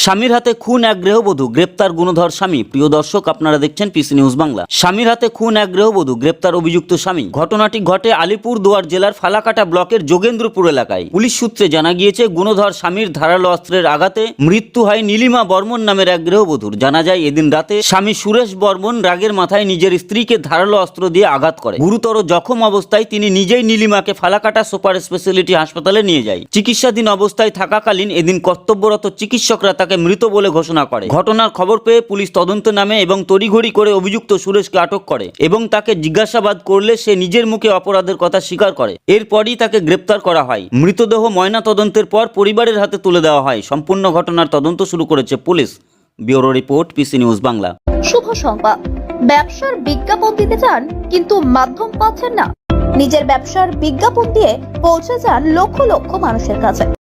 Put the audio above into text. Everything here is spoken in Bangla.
স্বামীর হাতে খুন এক গৃহবধূ, গ্রেপ্তার গুণধর স্বামী। প্রিয় দর্শক, আপনারা দেখছেন পিসি নিউজ বাংলা স্বামীর হাতে খুন এক গৃহবধূ, গ্রেপ্তার অভিযুক্ত স্বামী। ঘটনাটি ঘটে আলিপুর দুয়ার জেলার ফালাকাটা ব্লকের যোগেন্দ্রপুর এলাকায়। পুলিশ সূত্রে জানা গিয়েছে, গুণধর স্বামীর ধারালো অস্ত্রের আঘাতে মৃত্যু হয় নীলিমা বর্মন নামের এক গৃহবধূর। জানা যায়, এদিন রাতে স্বামী সুরেশ বর্মন রাগের মাথায় নিজের স্ত্রীকে ধারালো অস্ত্র দিয়ে আঘাত করে। গুরুতর জখম অবস্থায় তিনি নিজেই নীলিমাকে ফালাকাটা সুপার স্পেশালিটি হাসপাতালে নিয়ে যায়। চিকিৎসাধীন অবস্থায় থাকাকালীন এদিন কর্তব্যরত চিকিৎসকরা তাকে মৃত বলে ঘোষণা করে। ঘটনার খবর পেয়ে পুলিশ তদন্ত নামে এবং তড়িঘড়ি করে অভিযুক্ত সুরেশকে আটক করে এবং তাকে জিজ্ঞাসাবাদ করলে সে নিজের মুখে অপরাধের কথা স্বীকার করে। এরপরই তাকে গ্রেপ্তার করা হয়। মৃতদেহ ময়না তদন্তের পর পরিবারের হাতে তুলে দেওয়া হয়। সম্পূর্ণ ঘটনার তদন্ত শুরু করেছে police. Bureau report, PC news Bangla. শুভ সংবাদ। ব্যবসার বিজ্ঞাপন দিতে চান, কিন্তু মাধ্যম পাচ্ছেন না। নিজের ব্যবসার বিজ্ঞাপন দিয়ে পৌঁছে যান লক্ষ লক্ষ মানুষের কাছে।